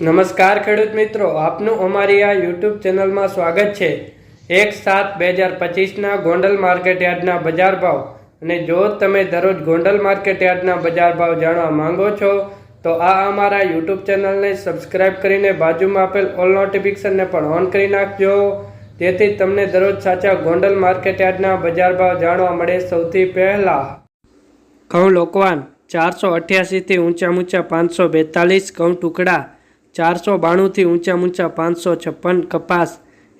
નમસ્કાર ખેડૂત મિત્રો, આપનું અમારી આ યુટ્યુબ ચેનલમાં સ્વાગત છે. એક સાત બે હજાર પચીસના ગોંડલ માર્કેટ યાર્ડના બજાર ભાવ. અને જો તમે દરરોજ ગોંડલ માર્કેટ યાર્ડના બજાર ભાવ જાણવા માંગો છો, તો આ અમારા યુટ્યુબ ચેનલને સબસ્ક્રાઇબ કરીને બાજુમાં આપેલ ઓલ નોટિફિકેશનને પણ ઓન કરી નાખજો. જેથી તમને દરરોજ સાચા ગોંડલ માર્કેટ યાર્ડના બજાર ભાવ જાણવા મળે સૌથી પહેલાં. ઘઉં લોકવાન ચારસો અઠ્યાસીથી ઊંચા ઊંચા પાંચસો બેતાલીસ, ઘઉં ટુકડા ચારસો બાણુંથી ઊંચા ઊંચા પાંચસો છપ્પન કપાસ,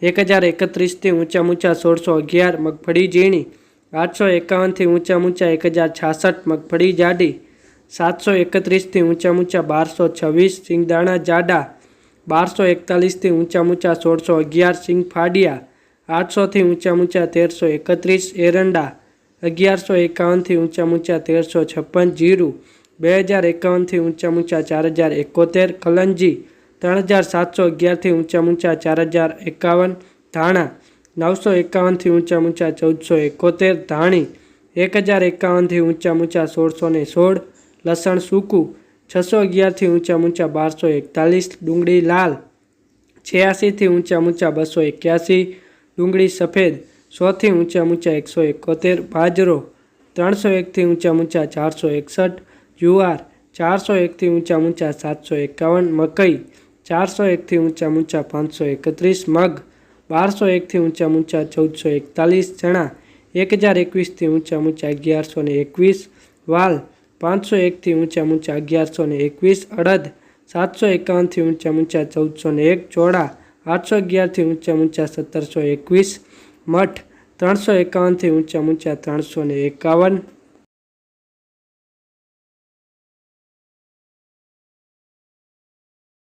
એક હજાર એકત્રીસથી ઊંચા ઊંચા સોળસો અગિયાર મગફળી ઝીણી, આઠસો એકાવનથી ઊંચા ઊંચા એક હજાર છાસઠ મગફળી જાડી, સાતસો એકત્રીસથી ઊંચા ઊંચા બારસો છવ્વીસ સિંગદાણા જાડા, બારસો એકતાલીસથી ઊંચા ઊંચા સોળસો અગિયાર સિંગ ફાડિયા આઠસોથી ઊંચા ઊંચા તેરસો એકત્રીસ એરંડા, અગિયારસો એકાવનથી ઊંચા ઊંચા તેરસો છપ્પન જીરું બે હજાર એકાવનથી ઊંચા ઊંચા ચાર હજાર એકોતેર, કલંજી ત્રણ હજાર સાતસો અગિયારથી ઊંચા ઊંચા ચાર હજાર એકાવન, ધાણા નવસો એકાવનથી ઊંચા ઊંચા ચૌદસો એકોતેર, ધાણી એક હજાર એકાવનથી ઊંચા ઊંચા સોળસો ને સોળ, લસણ સૂકું છસો અગિયારથી ઊંચા ઊંચા બારસો એકતાલીસ, ડુંગળી લાલ છ્યાસીથી ઊંચા ઊંચા બસો એક્યાસી, ડુંગળી સફેદ સોથી ઊંચા ઊંચા એકસો એકોતેર, બાજરો ત્રણસો એકથી ઊંચા ઊંચા ચારસો એકસઠ જુવાર ચારસો એકથી ઊંચા ઊંચા સાતસો એકાવન, મકઈ ચારસો એકથી ઊંચા ઊંચા પાંચસો એકત્રીસ, મગ બારસો એકથી ઊંચા ઊંચા ચૌદસો એકતાલીસ, ચણા એક હજાર એકવીસથી ઊંચા ઊંચા અગિયારસો ને એકવીસ, વાલ પાંચસો એકથી ઊંચા ઊંચા અગિયારસો ને એકવીસ, અડદ સાતસો એકાવનથી ઊંચા ઊંચા ચૌદસો ને એક, ચોળા આઠસો અગિયારથી ઊંચા ઊંચા સત્તરસો એકવીસ, મઠ ત્રણસો એકાવનથી ઊંચા ઊંચા ત્રણસો ને એકાવન